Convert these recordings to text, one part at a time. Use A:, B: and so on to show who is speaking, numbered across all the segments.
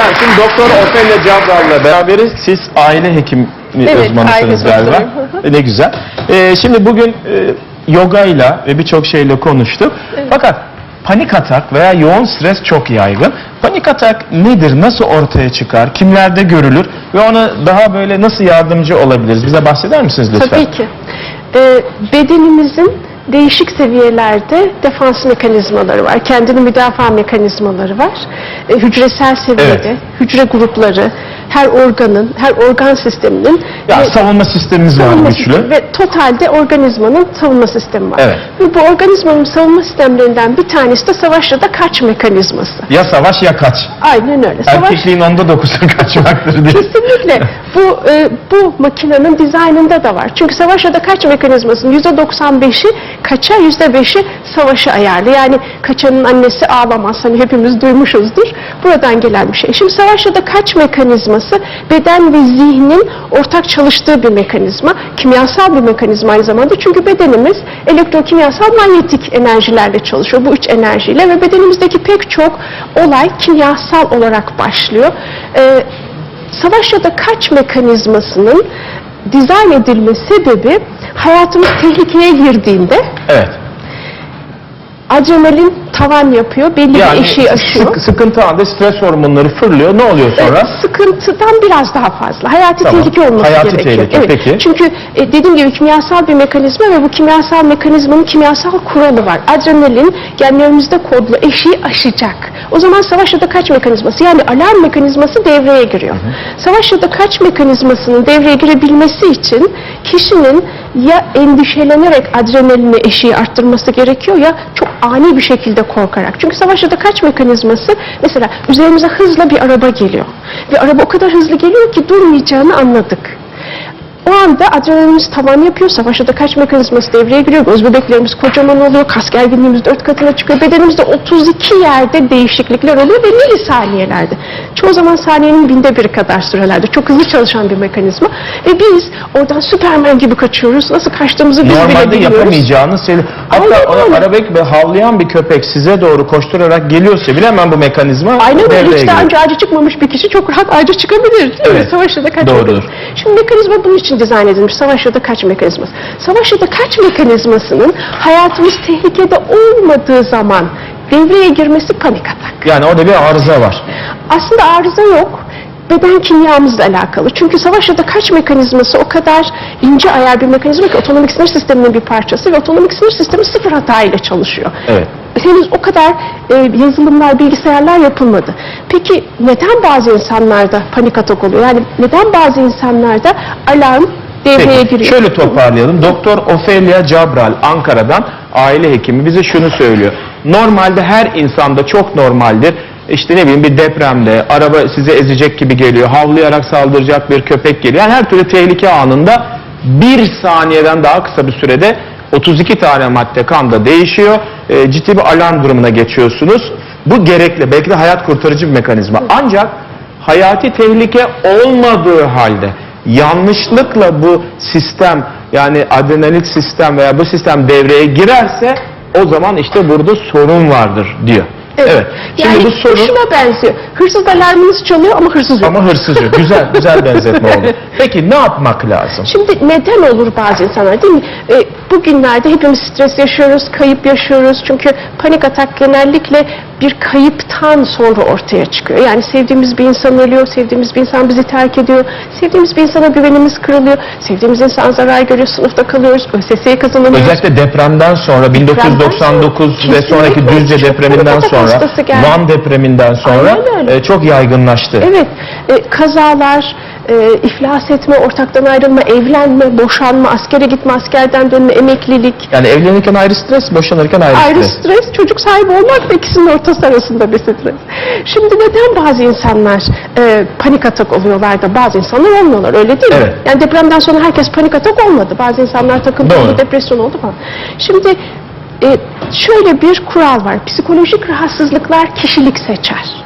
A: Efendim şimdi Doktor Ofelia Cabral'la beraberiz. Siz aile hekimi
B: Evet,
A: uzmanısınız galiba. E, ne güzel. E, şimdi bugün e, yogayla ve birçok şeyle konuştuk. Fakat panik atak veya yoğun stres çok yaygın. Panik atak nedir? Nasıl ortaya çıkar? Kimlerde görülür? Ve ona daha böyle nasıl yardımcı olabiliriz? Bize bahseder misiniz lütfen?
B: Tabii ki. Ee, bedenimizin değişik seviyelerde defans mekanizmaları var. Kendini müdafaa mekanizmaları var. Ee, hücresel seviyede,
A: Evet.
B: hücre grupları, her organın, her organ sisteminin
A: Ya
B: ve
A: savunma sistemimiz var
B: savunma
A: güçlü.
B: sistemi ve totalde organizmanın savunma sistemi var.
A: Evet.
B: Ve bu organizmanın savunma sistemlerinden bir tanesi de savaşta da kaç mekanizması.
A: Ya savaş ya kaç.
B: Aynen öyle. Savaş
A: Erkekliğin onda dokuzu kaçmaktır diye.
B: Kesinlikle. Bu e, bu makinenin dizaynında da var. Çünkü savaş ya da kaç mekanizmasının %95'i kaça, %5'i savaşı ayarlı. Yani kaçanın annesi ağlamaz. Hani hepimiz duymuşuzdur. Buradan gelen bir şey. Şimdi savaş ya da kaç mekanizması beden ve zihnin ortak çalıştığı bir mekanizma. Kimyasal bir mekanizma aynı zamanda. Çünkü bedenimiz elektrokimyasal manyetik enerjilerle çalışıyor. Bu üç enerjiyle ve bedenimizdeki pek çok olay kimyasal olarak başlıyor. E, savaş ya da kaç mekanizmasının dizayn edilme sebebi hayatımız tehlikeye girdiğinde
A: Evet.
B: adrenalin tavan yapıyor, belli bir eşiği aşıyor.
A: sık- sıkıntı anında stres hormonları fırlıyor. Ne oluyor sonra?
B: Evet, sıkıntıdan biraz daha fazla. Hayati
A: Tamam.
B: tehlike olması
A: Hayati
B: gerekiyor.
A: tehlike,
B: Evet.
A: peki.
B: Çünkü e, dediğim gibi kimyasal bir mekanizma ve bu kimyasal mekanizmanın kimyasal kuralı var. Adrenalin genlerimizde kodlu eşiği aşacak. O zaman savaş ya da kaç mekanizması yani alarm mekanizması devreye giriyor. Savaş ya da kaç mekanizmasının devreye girebilmesi için kişinin ya endişelenerek adrenalini eşiği arttırması gerekiyor ya çok ani bir şekilde korkarak. Çünkü savaş kaç mekanizması mesela üzerimize hızla bir araba geliyor. Ve araba o kadar hızlı geliyor ki durmayacağını anladık. O anda adrenalinimiz tavan yapıyor, savaşta da kaç mekanizması devreye giriyor, göz bebeklerimiz kocaman oluyor, kas gerginliğimiz dört katına çıkıyor, bedenimizde 32 yerde değişiklikler oluyor ve milisaniyelerde. Çoğu zaman saniyenin binde biri kadar sürelerde. Çok hızlı çalışan bir mekanizma. Ve biz oradan süpermen gibi kaçıyoruz. Nasıl kaçtığımızı biz bile
A: Normalde
B: bilmiyoruz.
A: yapamayacağınız şey. Hatta
B: Aynen
A: arabek ve havlayan bir köpek size doğru koşturarak geliyorsa bile hemen bu mekanizma
B: Aynen öyle. Hiç daha önce ağaca çıkmamış bir kişi çok rahat ağaca çıkabilir. Değil mi?
A: Evet.
B: Savaşta da kaç
A: Doğrudur.
B: Şimdi mekanizma bunun için dizayn edilmiş. Savaş ya da kaç mekanizması. Savaş ya da kaç mekanizmasının hayatımız tehlikede olmadığı zaman devreye girmesi panik atak.
A: Yani orada bir arıza var.
B: Aslında arıza yok. Beden kimyamızla alakalı. Çünkü savaş ya da kaç mekanizması o kadar ince ayar bir mekanizma ki otonomik sinir sisteminin bir parçası ve otonomik sinir sistemi sıfır hata ile çalışıyor
A: Evet.
B: Henüz o kadar e, yazılımlar, bilgisayarlar yapılmadı. Peki neden bazı insanlarda panik atak oluyor? Yani neden bazı insanlarda alarm devreye
A: Peki,
B: giriyor?
A: şöyle toparlayalım. Doktor Ofelia Cabral Ankara'dan aile hekimi bize şunu söylüyor. Normalde her insanda çok normaldir. İşte ne bileyim bir depremde araba size ezecek gibi geliyor. Havlayarak saldıracak bir köpek geliyor. Yani her türlü tehlike anında bir saniyeden daha kısa bir sürede 32 tane madde kanda değişiyor. Ee, ciddi bir alarm durumuna geçiyorsunuz. Bu gerekli. Belki de hayat kurtarıcı bir mekanizma. Ancak hayati tehlike olmadığı halde yanlışlıkla bu sistem yani adrenalik sistem veya bu sistem devreye girerse o zaman işte burada sorun vardır diyor. Evet. Şimdi
B: yani
A: bu sorun
B: şuna benziyor. Hırsız alarmınız çalıyor ama hırsız yok.
A: ama hırsızı. Güzel güzel benzetme oldu. Peki ne yapmak lazım?
B: Şimdi neden olur bazı insanlar değil mi? E, bugünlerde hepimiz stres yaşıyoruz, kayıp yaşıyoruz. Çünkü panik atak genellikle bir kayıptan sonra ortaya çıkıyor. Yani sevdiğimiz bir insan ölüyor, sevdiğimiz bir insan bizi terk ediyor, sevdiğimiz bir insana güvenimiz kırılıyor, sevdiğimiz insan zarar görüyor, sınıfta kalıyoruz, ÖSS'yi kazanamıyoruz.
A: Özellikle depremden sonra 1999 ve
B: Kesinlikle.
A: sonraki Düzce
B: Çok
A: depreminden sonra. Van depreminden sonra e, çok yaygınlaştı.
B: Evet, e, kazalar, e, iflas etme, ortaktan ayrılma, evlenme, boşanma, askere gitme, askerden dönme, emeklilik,
A: Yani evlenirken ayrı stres, boşanırken ayrı,
B: ayrı
A: stres.
B: stres, çocuk sahibi olmak da ikisinin ortası arasında bir stres. Şimdi neden bazı insanlar e, panik atak oluyorlar da bazı insanlar olmuyorlar öyle değil mi?
A: Evet.
B: Yani depremden sonra herkes panik atak olmadı. Bazı insanlar takıntı oldu, depresyon oldu falan. Şimdi e, şöyle bir kural var. Psikolojik rahatsızlıklar kişilik seçer.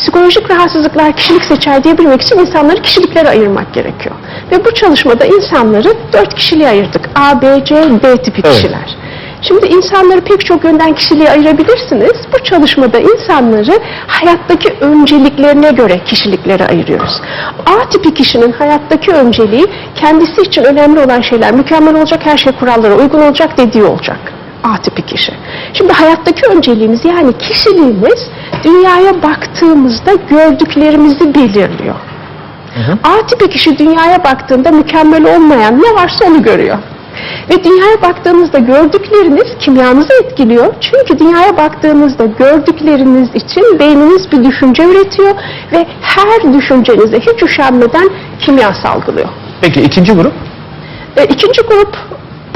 B: Psikolojik rahatsızlıklar kişilik seçer diyebilmek için insanları kişiliklere ayırmak gerekiyor. Ve bu çalışmada insanları dört kişiliğe ayırdık. A, B, C, D tipi
A: Evet.
B: kişiler. Şimdi insanları pek çok yönden kişiliğe ayırabilirsiniz. Bu çalışmada insanları hayattaki önceliklerine göre kişiliklere ayırıyoruz. A tipi kişinin hayattaki önceliği kendisi için önemli olan şeyler, mükemmel olacak, her şey kurallara uygun olacak dediği olacak. A tipi kişi. Şimdi hayattaki önceliğimiz yani kişiliğimiz dünyaya baktığımızda gördüklerimizi belirliyor. A tipi kişi dünyaya baktığında mükemmel olmayan ne varsa onu görüyor. Ve dünyaya baktığınızda gördükleriniz kimyanızı etkiliyor. Çünkü dünyaya baktığınızda gördükleriniz için beyniniz bir düşünce üretiyor ve her düşüncenize hiç üşenmeden kimya salgılıyor.
A: Peki ikinci grup?
B: E, ikinci grup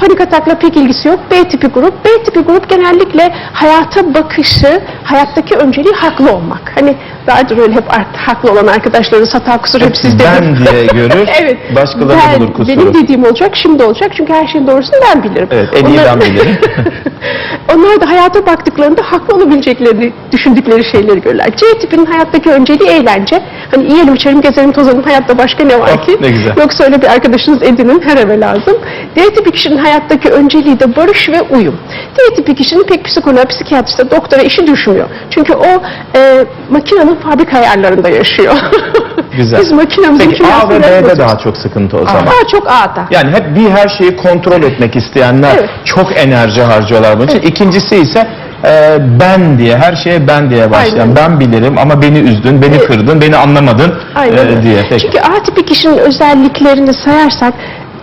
B: panik atakla pek ilgisi yok. B tipi grup. B tipi grup genellikle hayata bakışı, hayattaki önceliği haklı olmak. Hani vardır öyle hep haklı olan arkadaşlarınız hata kusur hep sizdedir.
A: Ben diye görür,
B: evet.
A: başkaları
B: ben,
A: bulur kusuru.
B: Benim dediğim olacak, şimdi olacak. Çünkü her şeyin doğrusunu ben bilirim.
A: Evet, en iyi ben bilirim.
B: Onlar da hayata baktıklarında haklı olabileceklerini düşündükleri şeyleri görürler. C tipinin hayattaki önceliği eğlence. Hani yiyelim, içelim, gezelim, tozalım, hayatta başka ne var
A: Oh,
B: ki?
A: ne güzel.
B: Yoksa öyle bir arkadaşınız edinin her eve lazım. D tipi kişinin hayattaki önceliği de barış ve uyum. D tipi kişinin pek psikoloğa, psikiyatriste, doktora işi düşmüyor. Çünkü o e, makinenin fabrika ayarlarında yaşıyor.
A: Güzel.
B: Biz makinamızın
A: Peki A ve B'de
B: yapmıyoruz.
A: daha çok sıkıntı o zaman.
B: Daha çok A'da.
A: Yani hep bir her şeyi kontrol etmek isteyenler
B: Evet.
A: çok enerji harcıyorlar bunun için.
B: Evet.
A: İkincisi ise e, ben diye, her şeye ben diye başlayan,
B: Aynen.
A: ben bilirim ama beni üzdün, beni
B: Evet.
A: kırdın, beni anlamadın
B: Aynen
A: e, diye. Peki.
B: Çünkü A tipi kişinin özelliklerini sayarsak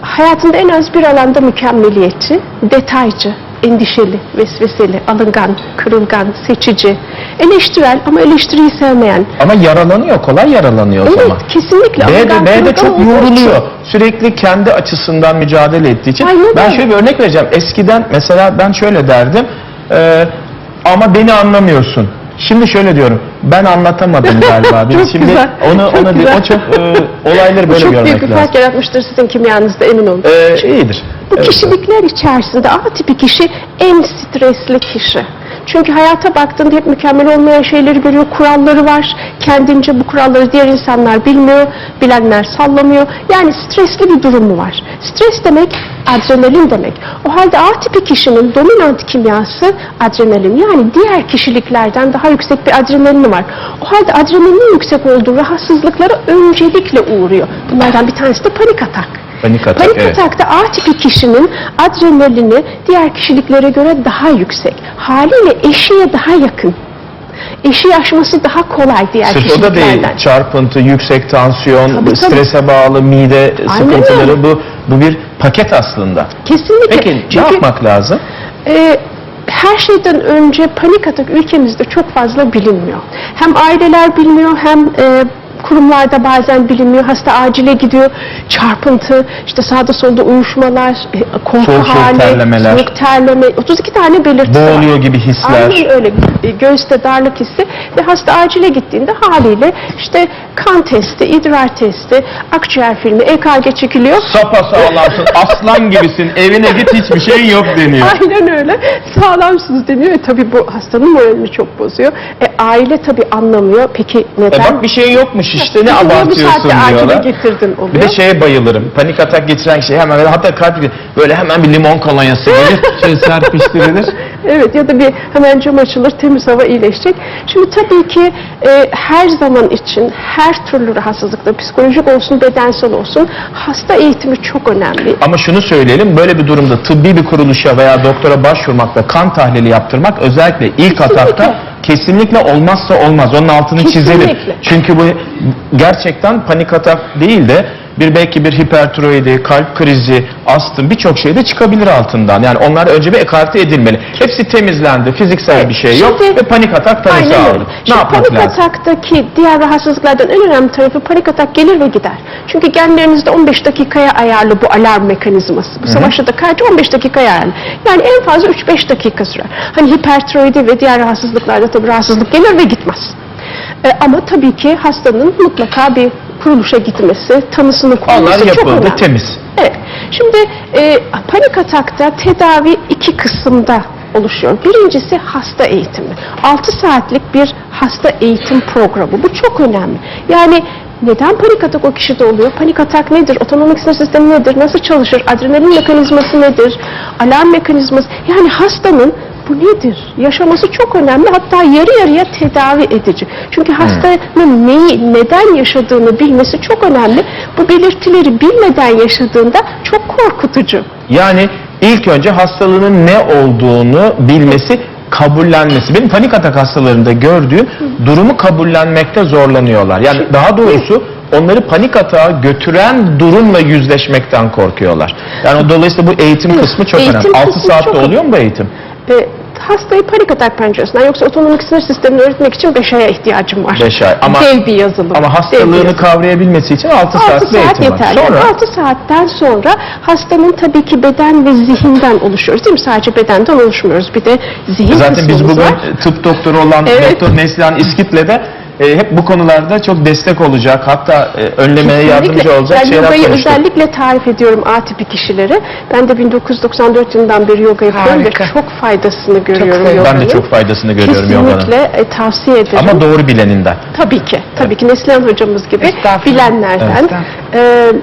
B: hayatında en az bir alanda mükemmeliyetçi, detaycı, endişeli, vesveseli, alıngan, kırılgan, seçici, eleştirel ama eleştiriyi sevmeyen.
A: Ama yaralanıyor, kolay yaralanıyor o
B: Evet,
A: zaman.
B: kesinlikle.
A: B'de,
B: alıngan,
A: B'de
B: kırılgan
A: çok
B: olduğu için.
A: yoruluyor. Sürekli kendi açısından mücadele ettiği için.
B: Aynen
A: ben
B: öyle.
A: şöyle bir örnek vereceğim. Eskiden mesela ben şöyle derdim. e, ama beni anlamıyorsun. Şimdi şöyle diyorum. Ben anlatamadım galiba.
B: Çok
A: Şimdi
B: güzel,
A: onu
B: çok
A: onu
B: güzel.
A: o çok e, olayları böyle
B: çok büyük
A: görmek
B: bir
A: lazım.
B: fark yaratmıştır sizin kimyanızda emin olun.
A: E, iyidir.
B: Bu
A: Evet.
B: kişilikler içerisinde A tipi kişi en stresli kişi. Çünkü hayata baktığında hep mükemmel olmayan şeyleri görüyor, kuralları var. Kendince bu kuralları diğer insanlar bilmiyor, bilenler sallamıyor. Yani stresli bir durumu var. Stres demek adrenalin demek. O halde A tipi kişinin dominant kimyası adrenalin. Yani diğer kişiliklerden daha yüksek bir adrenalini var. O halde adrenalinin yüksek olduğu rahatsızlıklara öncelikle uğruyor. Bunlardan bir tanesi de panik atak.
A: Panik atak,
B: Panik
A: evet.
B: atakta A tipi kişinin adrenalini diğer kişiliklere göre daha yüksek. Haliyle eşiğe daha yakın. Eşiği aşması daha kolay diğer
A: Sırf o da değil.
B: kişiliklerden.
A: Çarpıntı, yüksek tansiyon,
B: Tabii, tabii.
A: strese bağlı mide
B: Aynen
A: sıkıntıları
B: öyle.
A: bu bu bir paket aslında.
B: Kesinlikle.
A: Peki ne
B: Çünkü
A: yapmak lazım?
B: e, her şeyden önce panik atak ülkemizde çok fazla bilinmiyor. Hem aileler bilmiyor hem e, kurumlarda bazen bilinmiyor. Hasta acile gidiyor. Çarpıntı, işte sağda solda uyuşmalar, e, korku
A: Soğuk
B: hali,
A: terlemeler.
B: soğuk terleme, 32 tane belirtisi var.
A: Boğuluyor gibi hisler.
B: Aynen öyle. E, Göğüste darlık hissi ve hasta acile gittiğinde haliyle işte kan testi, idrar testi, akciğer filmi, EKG çekiliyor.
A: Sapa sağlamsın, aslan gibisin, evine git hiçbir şeyin yok deniyor.
B: Aynen öyle. Sağlamsınız deniyor. E tabii bu hastanın moralini çok bozuyor. E, aile tabii anlamıyor. Peki neden?
A: E bak bir şey yokmuş işte ne abartıyorsun diyorlar.
B: getirdin oluyor.
A: Bir de şeye bayılırım. Panik atak geçiren kişi hemen böyle hatta kalp böyle hemen bir limon kolonyası gelir. Şöyle serpiştirilir.
B: Evet ya da bir hemen cam açılır temiz hava iyileşecek. Şimdi tabii ki e, her zaman için her türlü rahatsızlıkta psikolojik olsun bedensel olsun hasta eğitimi çok önemli.
A: Ama şunu söyleyelim böyle bir durumda tıbbi bir kuruluşa veya doktora başvurmak ve kan tahlili yaptırmak özellikle ilk
B: Kesinlikle.
A: atakta kesinlikle olmazsa olmaz. Onun altını çizelim.
B: Kesinlikle.
A: Çünkü bu gerçekten panik atak değil de bir belki bir hipertiroidi, kalp krizi, astım birçok şey de çıkabilir altından. Yani onlar önce bir ekarte edilmeli. Hepsi temizlendi, fiziksel bir şey yok
B: Şimdi-
A: ve panik atak tanısı aldı. Ne yapmak
B: panik
A: lazım?
B: ataktaki diğer rahatsızlıklardan en önemli tarafı panik atak gelir ve gider. Çünkü genlerinizde 15 dakikaya ayarlı bu alarm mekanizması. Bu savaşta da karşı 15 dakikaya ayarlı. Yani en fazla 3-5 dakika sürer. Hani hipertiroidi ve diğer rahatsızlıklarda tabii rahatsızlık gelir ve gitmez. E, ama tabii ki hastanın mutlaka bir kuruluşa gitmesi, tanısını
A: Onlar
B: konması çok
A: yapıldı,
B: önemli.
A: temiz.
B: Evet. Şimdi e, panik atakta tedavi iki kısımda oluşuyor. Birincisi hasta eğitimi. 6 saatlik bir hasta eğitim programı. Bu çok önemli. Yani Neden panik atak o kişide oluyor? Panik atak nedir? Otonomik sinir sistemi nedir? Nasıl çalışır? Adrenalin mekanizması nedir? Alarm mekanizması. Yani hastanın bu nedir? Yaşaması çok önemli. Hatta yarı yarıya tedavi edici. Çünkü hastanın neyi, neden yaşadığını bilmesi çok önemli. Bu belirtileri bilmeden yaşadığında çok korkutucu.
A: Yani ilk önce hastalığının ne olduğunu bilmesi, kabullenmesi. Benim panik atak hastalarında gördüğüm durumu kabullenmekte zorlanıyorlar. Yani daha doğrusu onları panik atağa götüren durumla yüzleşmekten korkuyorlar. Yani dolayısıyla bu eğitim kısmı çok
B: Eğitim
A: önemli. 6
B: kısmı
A: saatte
B: çok-
A: oluyor mu bu eğitim?
B: Hastayı panik atak penceresinden yoksa otonomik sinir sistemini öğretmek için 5 aya ihtiyacım var.
A: Beş ay. Ama-
B: Dev bir yazılım.
A: Ama hastalığını
B: yazılım.
A: kavrayabilmesi için 6
B: 6
A: saat bir
B: saat
A: eğitim var.
B: yeterli.
A: Sonra
B: 6 saatten sonra hastanın tabii ki beden ve zihinden oluşuyoruz değil mi? Sadece bedenden oluşmuyoruz. Bir de zihin
A: Zaten biz bugün
B: var.
A: tıp doktoru olan
B: Evet.
A: Doktor Neslihan İskit'le de e, hep bu konularda çok destek olacak. Hatta e, önlemeye yardımcı
B: Kesinlikle.
A: olacak
B: ben
A: şeyler
B: yogayı
A: konuştuk.
B: özellikle tarif ediyorum A tipi kişilere. Ben de 1994 yılından beri yoga yapıyorum
C: Harika.
B: ve çok faydasını görüyorum yoganın.
A: Ben de çok faydasını görüyorum yoganın.
B: Kesinlikle e, tavsiye ederim.
A: Ama doğru bileninden.
B: Tabii ki. Tabii ki Neslihan hocamız gibi bilenlerden.
C: Evet.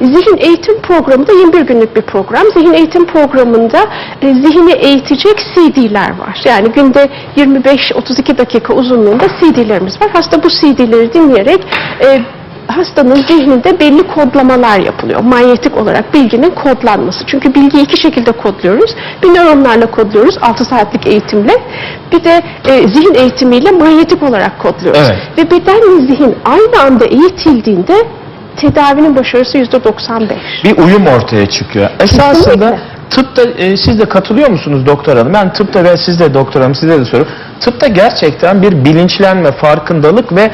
B: Zihin eğitim programı da 21 günlük bir program. Zihin eğitim programında e, zihni eğitecek CD'ler var. Yani günde 25-32 dakika uzunluğunda CD'lerimiz var. Hasta bu CD'leri dinleyerek e, hastanın zihninde belli kodlamalar yapılıyor. Manyetik olarak bilginin kodlanması. Çünkü bilgiyi iki şekilde kodluyoruz. Bir nöronlarla kodluyoruz 6 saatlik eğitimle. Bir de e, zihin eğitimiyle manyetik olarak kodluyoruz.
A: Evet.
B: Ve beden ve zihin aynı anda eğitildiğinde tedavinin başarısı yüzde 95.
A: Bir uyum ortaya çıkıyor. Esasında tıpta e, siz de katılıyor musunuz doktor hanım? Ben tıpta ve siz de doktor hanım size de soruyorum. Tıpta gerçekten bir bilinçlenme, farkındalık ve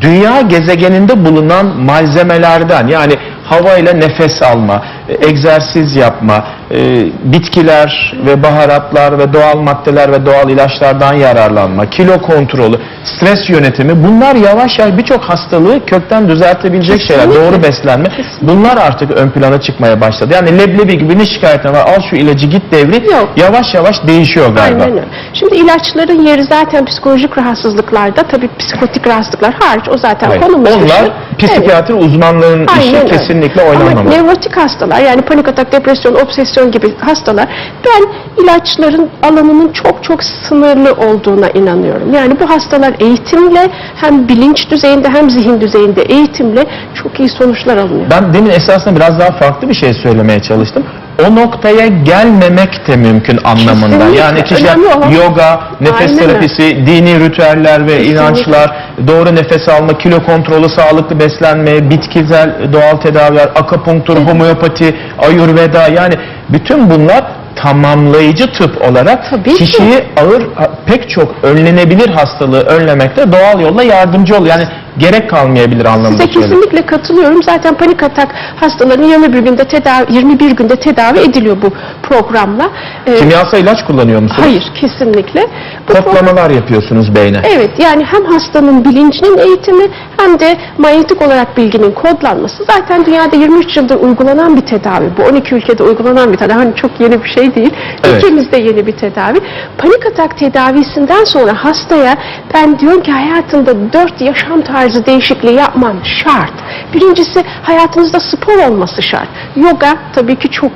A: dünya gezegeninde bulunan malzemelerden yani havayla nefes alma, egzersiz yapma, e, bitkiler ve baharatlar ve doğal maddeler ve doğal ilaçlardan yararlanma, kilo kontrolü, stres yönetimi bunlar yavaş yavaş birçok hastalığı kökten düzeltebilecek şeyler.
B: Kesinlikle.
A: Doğru beslenme. Bunlar artık ön plana çıkmaya başladı. Yani leblebi gibi ne şikayetin var al şu ilacı git devri
B: Yok.
A: yavaş yavaş değişiyor galiba.
B: Aynen öyle. Şimdi ilaçların yeri zaten psikolojik rahatsızlıklarda tabii psikotik rahatsızlıklar hariç o zaten
A: Evet.
B: konumuz.
A: Onlar
B: Evet.
A: psikiyatri uzmanlığının işi
B: Aynen öyle.
A: kesinlikle
B: Ama
A: oynanmamalı.
B: nevrotik hastalar yani panik atak, depresyon, obsesyon gibi hastalar ben ilaçların alanının çok çok sınırlı olduğuna inanıyorum. Yani bu hastalar eğitimle hem bilinç düzeyinde hem zihin düzeyinde eğitimle çok iyi sonuçlar alınıyor.
A: Ben demin esasında biraz daha farklı bir şey söylemeye çalıştım. O noktaya gelmemek de mümkün anlamında.
B: Kesinlikle.
A: Yani kişiler
B: olan-
A: yoga, nefes
B: Aynen
A: terapisi, dini ritüeller ve
B: Kesinlikle.
A: inançlar, doğru nefes alma, kilo kontrolü, sağlıklı beslenme, bitkisel doğal tedaviler, akupunktur, homeopati, ayurveda yani bütün bunlar tamamlayıcı tıp olarak
B: Tabii ki.
A: kişiyi ağır pek çok önlenebilir hastalığı önlemekte doğal yolla yardımcı oluyor. Yani gerek kalmayabilir anlamında
B: Size
A: söylüyorum.
B: kesinlikle katılıyorum. Zaten panik atak hastalarının 21 günde tedavi 21 günde tedavi ediliyor bu programla. Ee,
A: Kimyasal ilaç kullanıyor musunuz?
B: hayır, kesinlikle. Bu program-
A: Kodlamalar yapıyorsunuz beyne.
B: Evet yani hem hastanın bilincinin eğitimi hem de manyetik olarak bilginin kodlanması zaten dünyada 23 yıldır uygulanan bir tedavi. Bu 12 ülkede uygulanan bir tedavi. Hani çok yeni bir şey değil.
A: Evet.
B: Ülkemizde yeni bir tedavi. Panik atak tedavisinden sonra hastaya ben diyorum ki hayatında 4 yaşam tarzı değişikliği yapman şart. Birincisi hayatınızda spor olması şart. Yoga tabii ki çok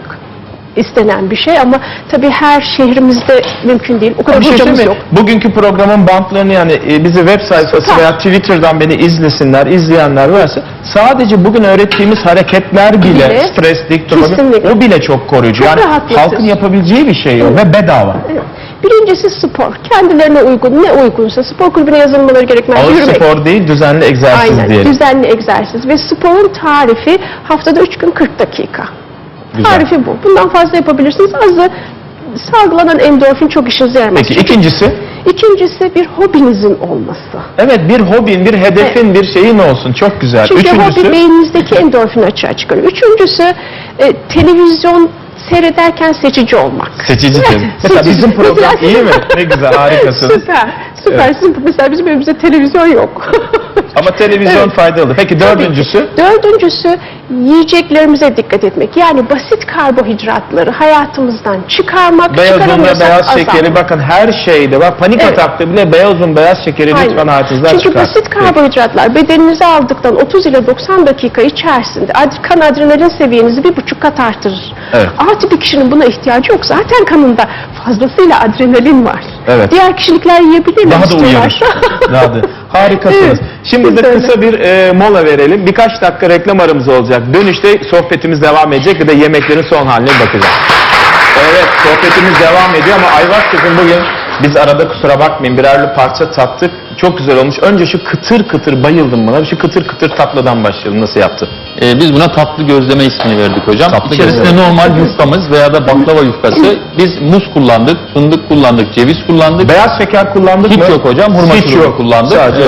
B: istenen bir şey ama tabii her şehrimizde mümkün değil. O kadar
A: şey
B: hocamız yok.
A: Bugünkü programın bantlarını yani e, bizi web sayfası
B: Süper.
A: veya Twitter'dan beni izlesinler, izleyenler varsa sadece bugün öğrettiğimiz hareketler bile,
B: Bile,
A: stres, dik durma,
B: kesinlikle.
A: o bile çok koruyucu.
B: Çok
A: yani halkın yapabileceği bir şey o ve bedava.
B: Evet. Birincisi spor. Kendilerine uygun, ne uygunsa spor kulübüne yazılmaları gerekmez.
A: Ağır
B: Yürümek.
A: spor değil, düzenli egzersiz
B: Aynen.
A: diyelim.
B: Düzenli egzersiz ve sporun tarifi haftada 3 gün 40 dakika.
A: Güzel.
B: Tarifi bu. Bundan fazla yapabilirsiniz. Azı salgılanan endorfin çok işinize yaramaz.
A: Peki ikincisi?
B: ikincisi bir hobinizin olması.
A: Evet bir hobin, bir hedefin, bir şeyin olsun. Çok güzel.
B: Çünkü
A: Üçüncüsü?
B: hobi beyninizdeki endorfin açığa çıkarıyor. Üçüncüsü e, televizyon seyrederken seçici olmak.
A: Seçici
B: Evet.
A: Mesela
B: seçici.
A: bizim program
B: Mesela-
A: iyi mi? Ne güzel, harikasınız.
B: Süper, süper.
A: Evet.
B: Sizin- mesela bizim evimizde televizyon yok.
A: Ama televizyon
B: Evet.
A: faydalı. Peki dördüncüsü?
B: Dördüncüsü yiyeceklerimize dikkat etmek. Yani basit karbohidratları hayatımızdan çıkarmak.
A: Beyaz un ve beyaz
B: azaltmak.
A: şekeri bakın her şeyde bak panik
B: Evet.
A: atakta bile beyaz un beyaz şekeri
B: Aynen.
A: lütfen hayatınızdan
B: Çünkü
A: çıkar.
B: basit karbonhidratlar bedeninize aldıktan 30 ile 90 dakika içerisinde kan adrenalin seviyenizi bir buçuk kat artırır.
A: Evet.
B: A tipi kişinin buna ihtiyacı yok. Zaten kanında fazlasıyla adrenalin var.
A: Evet.
B: Diğer kişilikler yiyebilirler
A: Daha da
B: istiyorlarsa.
A: Daha da. Harikasınız.
B: Evet,
A: Şimdi de
B: öyle.
A: kısa bir e, mola verelim. Birkaç dakika reklam aramız olacak. Dönüşte sohbetimiz devam edecek ve de yemeklerin son haline bakacağız. Evet sohbetimiz devam ediyor ama Ayvaz kızım bugün biz arada kusura bakmayın birer parça tattık. Çok güzel olmuş. Önce şu kıtır kıtır bayıldım buna. Şu kıtır kıtır tatlıdan başlayalım. Nasıl yaptı?
C: Ee, biz buna tatlı gözleme ismini verdik hocam.
A: Tatlı
C: İçerisinde
A: gözleme.
C: normal yufkamız veya da baklava yufkası. Biz muz kullandık, fındık kullandık, ceviz kullandık.
A: Beyaz şeker kullandık mı?
C: Hiç yok hocam. Hurma
A: Hiç
C: şurubu
A: yok.
C: kullandık.
A: Sadece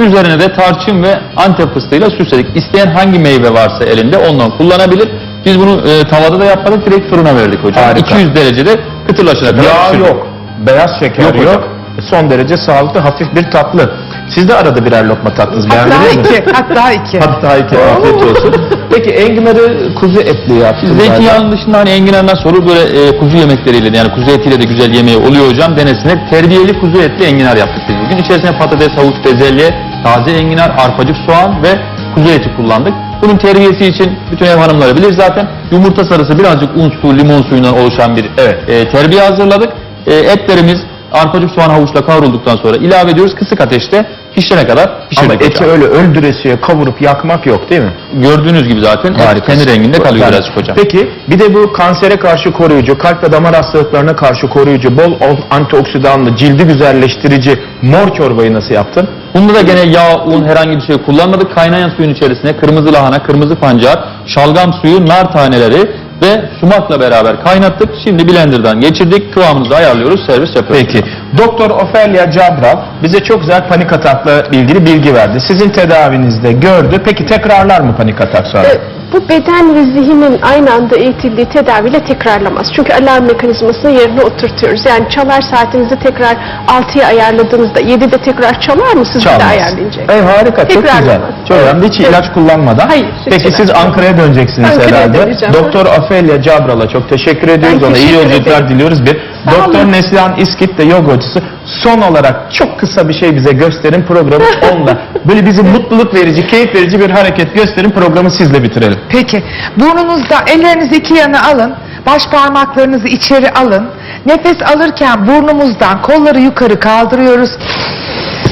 C: Ee, üzerine de tarçın ve antep fıstığıyla süsledik. İsteyen hangi meyve varsa elinde ondan kullanabilir. Biz bunu e, tavada da yapmadık, direkt fırına verdik hocam.
A: Harika.
C: 200 derecede kıtırlaşana kadar
A: Yağ
C: pişirdik.
A: yok. Beyaz şeker
C: Yok
A: yok.
C: hocam.
A: Son derece sağlıklı, hafif bir tatlı. Siz de arada birer lokma tatlınız beğendiniz mi?
D: iki, hatta iki.
A: Hatta iki afiyet olsun. Peki enginarı kuzu etli yaptınız. galiba.
C: Zeytinyağının dışında hani enginardan sonra böyle e, kuzu yemekleriyle de yani kuzu etiyle de güzel yemeği oluyor hocam. Denesinler. Terbiyeli kuzu etli enginar yaptık biz bugün. İçerisine patates, havuç, bezelye, taze enginar, arpacık soğan ve kuzu eti kullandık. Bunun terbiyesi için bütün ev hanımları bilir zaten. Yumurta sarısı birazcık un su, limon suyundan oluşan bir
A: Evet.
C: e, terbiye hazırladık. E, etlerimiz arpacık soğan havuçla kavrulduktan sonra ilave ediyoruz. Kısık ateşte pişene kadar
A: Ama
C: pişirdik
A: eti
C: hocam.
A: öyle öldüresiye kavurup yakmak yok değil mi?
C: Gördüğünüz gibi zaten et kendi renginde kalıyor
A: Yani,
C: birazcık hocam.
A: Peki bir de bu kansere karşı koruyucu, kalp ve damar hastalıklarına karşı koruyucu, bol antioksidanlı, cildi güzelleştirici mor çorbayı nasıl yaptın?
C: Bunda da gene yağ, un herhangi bir şey kullanmadık. Kaynayan suyun içerisine kırmızı lahana, kırmızı pancar, şalgam suyu, nar taneleri ve sumakla beraber kaynattık. Şimdi blenderdan geçirdik. Kıvamımızı ayarlıyoruz, servis yapıyoruz.
A: Peki. Doktor Ofelia Cabral bize çok güzel panik atakla ilgili bilgi verdi. Sizin tedavinizde gördü. Peki tekrarlar mı panik atak sonra?
B: E, Bu beden ve zihnin aynı anda eğitildiği tedaviyle tekrarlamaz. Çünkü alarm mekanizmasını yerine oturtuyoruz. Yani çalar saatinizi tekrar 6'ya ayarladığınızda 7'de tekrar çalar mı siz bir de
A: Çalmaz.
B: ayarlayınca?
A: Ey harika, çok güzel. Çok
B: Evet.
A: önemli. Hiç
B: Evet.
A: ilaç kullanmadan.
B: Hayır,
A: Peki
B: ilaç
A: siz. Ankara'ya döneceksiniz
B: Ankara'ya
A: herhalde.
B: döneceğim.
A: Doktor Ofelia Cabral'a çok teşekkür ediyoruz. Ona iyi
B: teşekkür
A: yolculuklar
B: ederim.
A: diliyoruz. Bir
B: Sağ
A: Doktor
B: olun.
A: Neslihan İskit de yoga hocası. Son olarak çok kısa bir şey bize gösterin programı onunla. Böyle bizi mutluluk verici, keyif verici bir hareket gösterin programı sizle bitirelim.
D: Peki. Burnunuzda ellerinizi iki yana alın. Baş parmaklarınızı içeri alın. Nefes alırken burnumuzdan kolları yukarı kaldırıyoruz.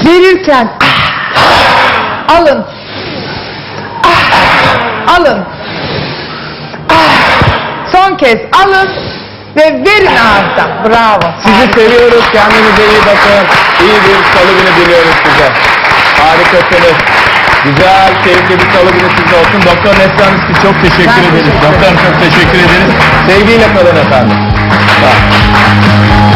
D: Verirken ah, alın. Ah, alın. Ah. Son kez alın ve verin ağızdan. Bravo.
A: Sizi seviyoruz. Kendinize iyi bakın. İyi bir salı günü diliyoruz size. Harikasınız. Güzel, keyifli bir salı günü sizde olsun. Doktor Neslihan İskit çok teşekkür
D: Ben
A: ederiz.
D: teşekkür
A: Doktor çok teşekkür ederiz. Sevgiyle kalın efendim. Sağ olun.